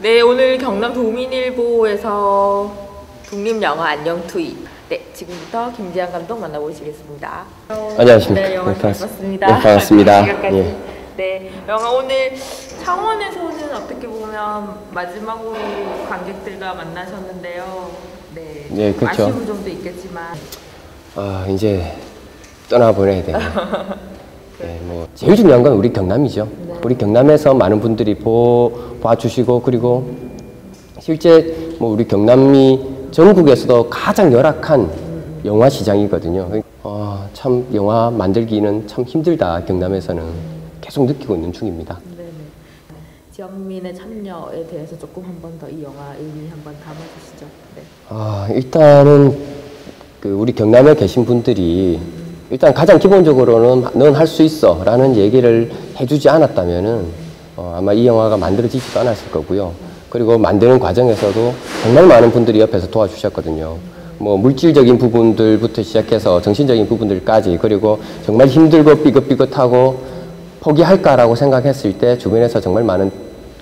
네, 오늘 경남 도민일보에서 독립영화 안녕 투입. 네, 지금부터 김지한 감독 만나보시겠습니다. 안녕하십니까. 네, 영화 네, 잘 반갑- 봤습니다. 네, 반갑습니다. 예. 네, 영화 오늘 창원에서는 어떻게 보면 마지막으로 관객들과 만나셨는데요. 네, 네, 그렇죠. 아쉬운 점도 있겠지만 아, 이제 떠나보내야 되네요. 네, 뭐 제일 중요한 건 우리 경남이죠. 우리 경남에서 많은 분들이 보, 봐주시고 그리고 실제 뭐 우리 경남이 전국에서도 가장 열악한 영화 시장이거든요. 어, 참 영화 만들기는 참 힘들다 경남에서는 계속 느끼고 있는 중입니다. 네네. 지역민의 참여에 대해서 조금 한 번 더 이 영화 의미 한번 담아주시죠. 네. 아, 일단은 그 우리 경남에 계신 분들이 일단 가장 기본적으로는 넌 할 수 있어 라는 얘기를 해주지 않았다면은 어, 아마 이 영화가 만들어지지도 않았을 거고요. 그리고 만드는 과정에서도 정말 많은 분들이 옆에서 도와주셨거든요. 뭐 물질적인 부분들부터 시작해서 정신적인 부분들까지 그리고 정말 힘들고 삐긋삐긋하고 포기할까라고 생각했을 때 주변에서 정말 많은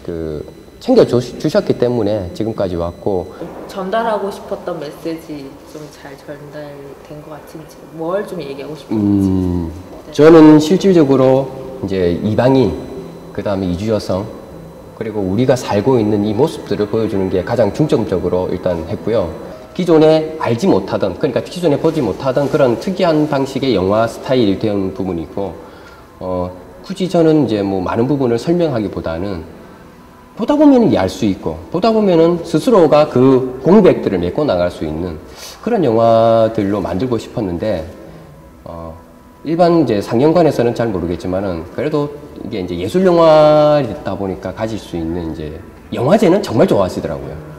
그 챙겨 주셨기 때문에 지금까지 왔고. 전달하고 싶었던 메시지 좀 잘 전달된 것 같은지 뭘 좀 얘기하고 싶은지. 음, 저는 실질적으로 이제 이방인, 그 다음에 이주 여성, 그리고 우리가 살고 있는 이 모습들을 보여주는 게 가장 중점적으로 일단 했고요. 기존에 알지 못하던, 그러니까 기존에 보지 못하던 그런 특이한 방식의 영화 스타일이 된 부분이고, 어, 굳이 저는 이제 뭐 많은 부분을 설명하기보다는 보다 보면 이해 알수 있고 보다 보면은 스스로가 그 공백들을 메꿔 나갈 수 있는 그런 영화들로 만들고 싶었는데 어, 일반 이제 상영관에서는 잘 모르겠지만은 그래도 이게 이제 예술 영화다 보니까 가질 수 있는 이제 영화제는 정말 좋아하시더라고요.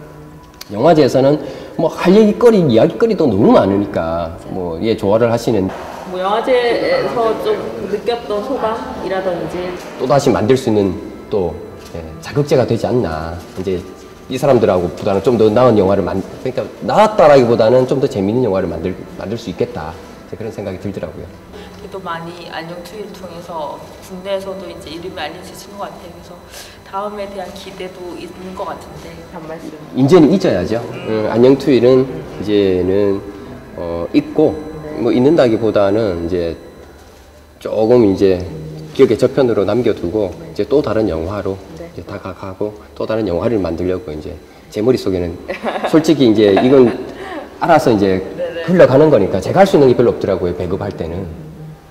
영화제에서는 뭐 할 얘기거리, 이야기거리도 너무 많으니까 뭐 예 좋아를 하시는 뭐 영화제에서 좀 느꼈던 소감이라든지 또 다시 만들 수 있는 또 예, 자극제가 되지 않나. 이제 이 사람들하고 보다는 좀 더 나은 영화를 만, 그러니까 나았다라기보다는 좀 더 재밌는 영화를 만들 만들 수 있겠다. 그런 생각이 들더라고요. 또 많이 안녕 투이를 통해서 국내에서도 이제 이름이 알려지신 것 같아요. 그래서 다음에 대한 기대도 있는 것 같은데 한 말씀. 이제는 잊어야죠. 어, 안녕 투일은 이제는 어, 잊고 뭐 잊는다기보다는 이제 조금 이제 기억의 저편으로 남겨두고 이제 또 다른 영화로 네. 이제 다가가고 또 다른 영화를 만들려고 이제 제 머릿속에는 솔직히 이제 이건 알아서 이제 흘러가는 거니까 제가 할 수 있는 게 별로 없더라고요. 배급할 때는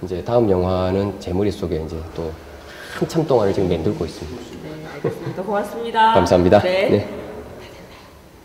이제 다음 영화는 제 머릿속에 이제 또 한참 동안을 지금 만들고 있습니다. 네, 알겠습니다. 고맙습니다. 감사합니다. 네. 네.